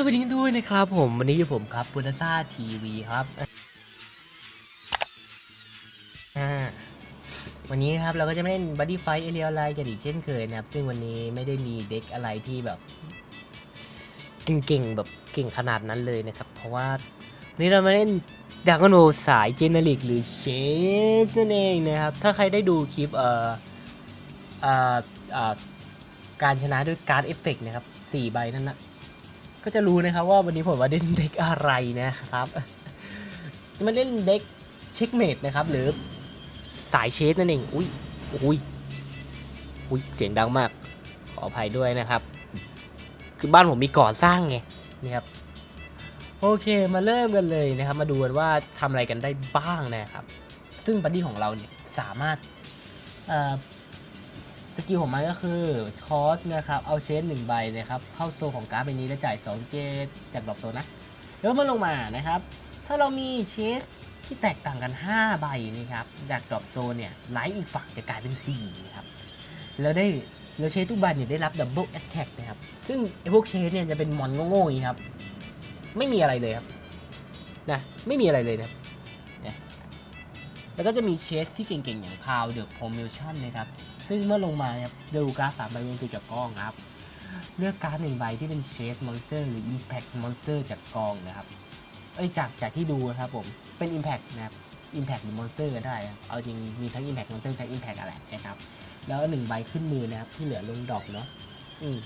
สวัสดีกันด้วยนะครับผมวันนี้อยู่ผมครับพุทธซ่าทีวีครับวันนี้ครับเราก็จะมาเล่นบัดดี้ไฟเอเรียลไลกันอีกเช่นเคยนะครับ ซึ่งวันนี้ไม่ได้มีเด็กอะไรที่แบบ เก่งๆ แบบเก่งขนาดนั้นเลยนะครับ เพราะว่าวันนี้เรามาเล่นดากโนสายเจเนริกหรือเชสนั่นเองนะครับ ถ้าใครได้ดูคลิปเอ่อเอ่อการชนะด้วยการ์ดเอฟเฟกต์นะครับสี่ใบนั่นนะ ก็จะรู้นะครับว่าวันนี้ผมมาเล่นเด็กอะไรนะครับมาเล่นเด็กเช็คเมดนะครับ หรือสายเชสนั่นเองอุ้ยอุ้ยอุ้ยเสียงดังมาก ขออภัยด้วยนะครับ คือบ้านผมมีก่อสร้างไงนี่ครับโอเคมาเริ่มกันเลยนะครับ มาดูกันว่าทำอะไรกันได้บ้างนะครับ ซึ่งบัดดี้ของเราเนี่ยสามารถเอ่อ สกิลของมันก็คือคอสนะครับเอาเชสหนึ่งใบนะครับเข้าโซลของการ์ดใบนี้แล้วจ่าย2เกตจากดอปโซนนะแล้วมันลงมานะครับ ถ้าเรามีเชสที่แตกต่างกัน 5 ใบนะครับจากดอปโซนเนี่ยไลท์อีกฝั่งจะกลายเป็น4นะครับแล้วได้แล้วเชสทุกใบเนี่ยได้รับดับเบิลแอตแทกนะครับซึ่งไอพวกเชสเนี่ยจะเป็นมอนโง่ๆอย่างนี้ครับไม่มีอะไรเลยครับนะไม่มีอะไรเลยนะครับ แล้วก็จะมีเชสที่เก่งๆ อย่างพาวเดอะโพมิลชั่นนะครับ ซึ่งเมื่อลงมาครับดูการ์ดสามใบรวมตัวจากกองครับ เลือกการ์ดหนึ่งใบที่เป็นเชสมอนสเตอร์หรือ Impact Monster จากกองนะครับเอ้ยจากจากที่ดูนะครับผมเป็น Impact นะครับ Impact หรือ Monster ก็ได้ เอาจริงมีทั้ง Impact Monster ทั้ง Impact อะไรนะครับ แล้วหนึ่งใบขึ้นมือนะครับที่เหลือลงดอกเนาะอืม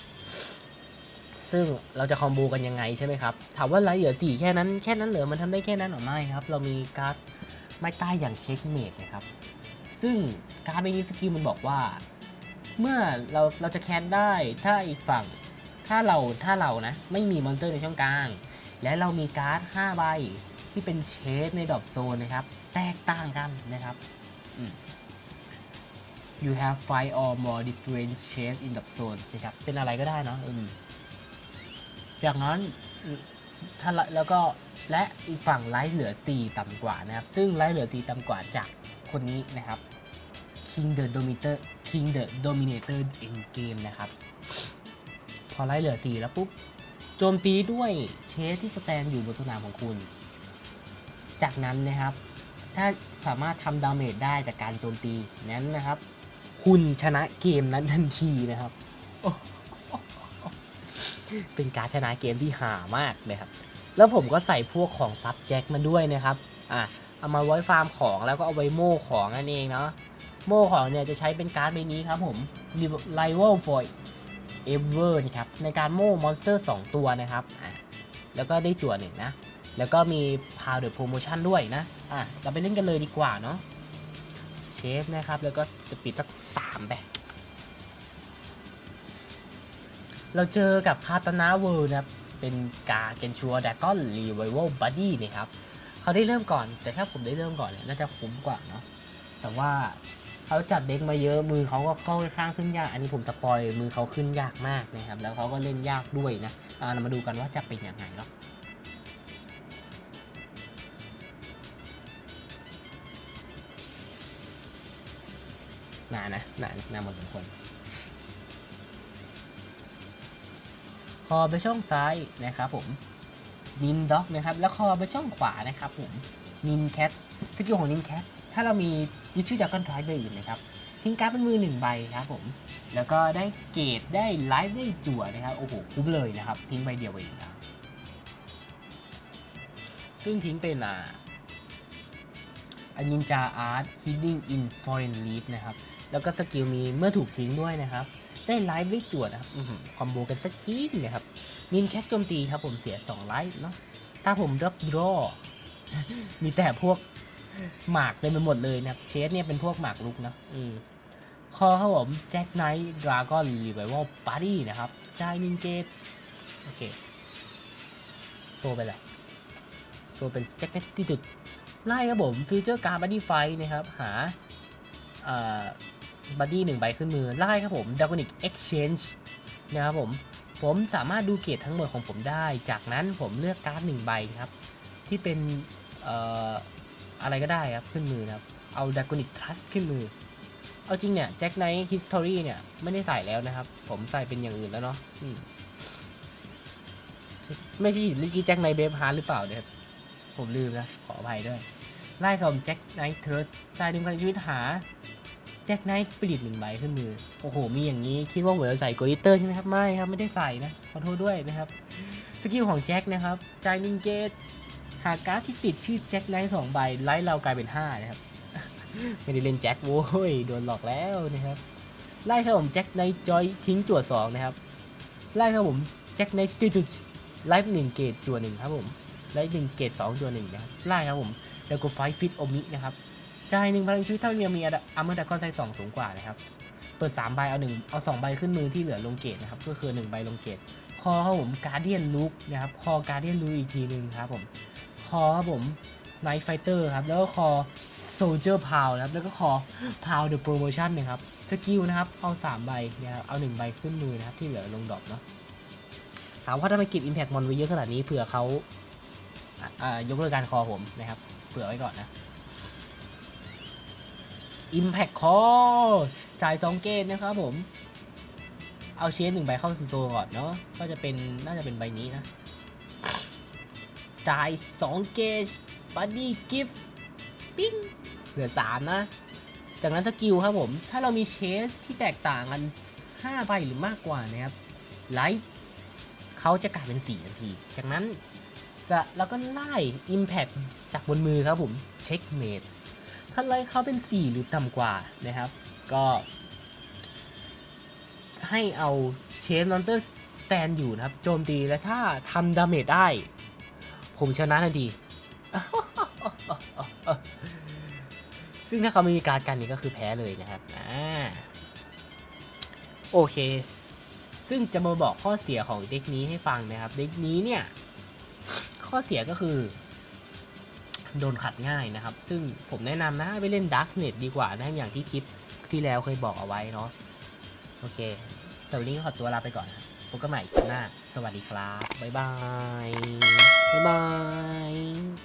ซึ่งเราจะคอมโบกันยังไงใช่ไหมครับ ถามว่าไรเหลือสี่แค่นั้นแค่นั้นเหลือมันทำได้แค่นั้นหรือไม่ครับ เรามีการ์ด ไม้ใต้อย่างเช็คเมดนะครับ ซึ่งการ์ดใบนี้สกิลมันบอกว่า เมื่อเราเราจะแคสได้ถ้าอีกฝั่งถ้าเราถ้าเรานะไม่มีมอนเตอร์ในช่องกลาง และเรามีการ์ด5ใบที่เป็นเชสในดอปโซนนะครับ แตกต่างกันนะครับ you have five or more different shades in the zone นะครับ เป็นอะไรก็ได้เนาะอจากนั้นถ้าแล้วก็ และอีกฝั่งไลท์เหลือ 4 ต่ำกว่านะครับ ซึ่งไลท์เหลือ 4 ต่ำกว่าจากคนนี้นะครับ King the Dominator King the Dominator in game นะครับ พอไล่เหลือ 4 แล้วปุ๊บ โจมตีด้วยเชสที่สแตนอยู่บนสนามของคุณ จากนั้นนะครับ ถ้าสามารถทำดาเมจได้จากการโจมตีนั้นนะครับ คุณชนะเกมนั้นทันทีนะครับ เป็นการชนะเกมที่หามากนะครับ แล้วผมก็ใส่พวกของซับแจ็คมาด้วยนะครับ อะ เอามาไว้ฟาร์มของแล้วก็เอาไว้โม่ของนั่นเองเนาะ โม่ของเนี่ยจะใช้เป็นการ์ดใบนี้ครับผม Rival for Ever นะครับ ในการโม่มอนสเตอร์ 2 ตัวนะครับ อะ แล้วก็ได้จั่วหนึ่งนะ แล้วก็มี Power the Promotion ด้วยนะ อะ เราไปเล่นกันเลยดีกว่าเนาะ เชฟนะครับ แล้วก็สปีดสัก3แบบเราเจอกับคาตนาเวิร์นะครับ เป็นกาเกนชัวดากอนรีไวเวลบัดดี้นะครับเขาได้เริ่มก่อน แต่ถ้าผมได้เริ่มก่อนเนี่ยน่าจะคุ้มกว่าเนาะแต่ว่าเขาจัดเด็กมาเยอะมือเขาก็ค่อนข้างขึ้นยาก อันนี้ผมสปอยมือเขาขึ้นยากมากนะครับ แล้วเขาก็เล่นยากด้วยนะอ่าเรามาดูกันว่าจะเป็นยังไงเนาะนานนะนานนานหมดสมคว อไปช่องซ้ายนะครับผมนินด็อกนะครับ แล้วคอไปช่องขวานะครับผมนินแคทสกิลของนินแคทถ้าเรามียึดชื่อจากกันทรายใบอื่นนะครับ ทิ้งการ์ดเป็นมือหนึ่งใบครับผม แล้วก็ได้เกรดได้ไลฟ์ได้จั่วนะครับ โอ้โห คุ้มเลยนะครับ ทิ้งใบเดียวเองครับซึ่งทิ้งเป็นอ่า นนินจาอาร์ต Healing in Foreign Leaf นะครับ แล้วก็สกิลมีเมื่อถูกทิ้งด้วยนะครับ ได้ไลฟ์ได้จั่วนะครับอื้อหือคอมโบกันสักทีนึงนะครับ นินแคทโจมตีครับผมเสีย 2 ไลฟ์เนาะ ถ้าผมรับดรอ มีแต่พวกหมากเต็มไปหมดเลยนะครับ เชสเนี่ยเป็นพวกหมากลุกนะอืมคอครับผมแจ็คไนท์ดราก้อนรีไววอลบาร์ดี้นะครับจ่ายนินเกต โอเค โซไปเลยโซเป็นแจ็คเนสติดุด ไล่ครับผมฟิวเจอร์การ์บัดดี้ไฟนะครับ หาบัดดี้หนึ่งใบขึ้นมือ ไล่ครับผมด r a g o n i c Exchange นะครับผม ผมสามารถดูเกรดทั้งหมดของผมได้ จากนั้นผมเลือกการ์ดหนึ่งใบครับ ที่เป็นออะไรก็ได้ครับ ขึ้นมือครับ เอาด r a g o n i c Trust ขึ้นมือ เอาจริงเนี่ยแจ็คไนท์ฮิสตอรี่เนี่ย ไม่ได้ใส่แล้วนะครับ ผมใส่เป็นอย่างอื่นแล้วเนาะไม่ใช่เมื่อกี้แจ็คไนเบฟฮาร์หรือเปล่าเนี่ยครับ ผมลืมนะ ขออภัยด้วย ไล่กับผมแจ็คไนท์เทิร์สจ่ายหนึ่งพันชีวิตหาแจ็คไนท์สปิริตหนึ่งใบขึ้นมือ โอ้โห มีอย่างนี้ คิดว่าผมจะใส่โกลิเตอร์ใช่ไหมครับ ไม่ครับ ไม่ได้ใส่นะ ขอโทษด้วยนะครับ สกิลของแจ็คนะครับจ่ายหนึ่งเกต หากการ์ดที่ติดชื่อแจ็คไนท์สองใบ ไล่เรากลายเป็นห้านะครับ ไม่ได้เล่นแจ็คโว้ย โดนหลอกแล้วนะครับ ไล่ครับผมแจ็คไนท์จอยทิ้งจั่วสองนะครับ ไล่ครับผมแจ็คไนท์สติตุไลฟ์หนึ่งเกตจั่วหนึ่งครับผม ไลฟ์หนึ่งเกตสองจั่วหนึ่งนะครับไล่ครับผมแล้วก็ไฟฟิตโอมินะครับจ่ายหนึ่งพลังชีวิตถ้ามีมีอาร์เมอร์ดักกอนไซส์สองสูงกว่านะครับเปิดสามใบเอาหนึ่งเอาสองใบขึ้นมือที่เหลือลงเกตนะครับก็คือหนึ่งใบลงเกตคอครับผมการเดียนลุกนะครับคอการเดียนลุกอีกทีหนึ่งครับผมคอครับผมไนท์ไฟเตอร์ครับแล้วก็คอโซเจอร์พาวนะครับแล้วก็คอพาวเดอะโปรโมชั่นนะครับสกิลนะครับเอาสามใบนะครับเอาหนึ่งใบขึ้นมือนะครับที่เหลือลงดรอปเนาะถามว่าถ้าไปเก็บอิมแพ t มอนไว้เยอะขนาดนี้เผื่อเขา ยกเลิกการคอผมนะครับ เผื่อไว้ก่อนนะ Impact คอจ่าย2เกตนะครับผม เอาเชนหนึ่งใบเข้าซูโซก่อนเนาะก็จะเป็นน่าจะเป็นใบนี้นะจ่าย2เกจบัดดี้กิฟต์ปิ้งเหลือ 3 นะ จากนั้นสกิลครับผม ถ้าเรามีเชสที่แตกต่างกัน 5 ใบหรือมากกว่านะครับไลท์เขาจะกลายเป็น4นที จากนั้น จะเราก็ไล่ Impact จากบนมือครับผมเช็คเมดถ้าไล่เขาเป็น 4 หรือต่ำกว่านะครับ ก็ ให้เอาเชนมอนเตอร์สแตนอยู่นะครับ โจมตีและถ้าทำดาเมจได้ ผมชนะทันทีซึ่งถ้าเขาไม่มีการดกันนี่ก็คือแพ้เลยนะครับอ่าโอเค ซึ่งจะมาบอกข้อเสียของเด็กนี้ให้ฟังนะครับ เด็กนี้เนี่ย ข้อเสียก็คือ โดนขัดง่ายนะครับ ซึ่งผมแนะนำนะไปเล่น Dark Net ดีกว่านะอย่างที่คลิปที่แล้วเคยบอกเอาไว้เนาะโอเคสำหรับวันนี้ขอตัวลาไปก่อนนะพบกันใหม่คลิปหน้า สวัสดีครับ บ๊ายบาย บ๊ายบาย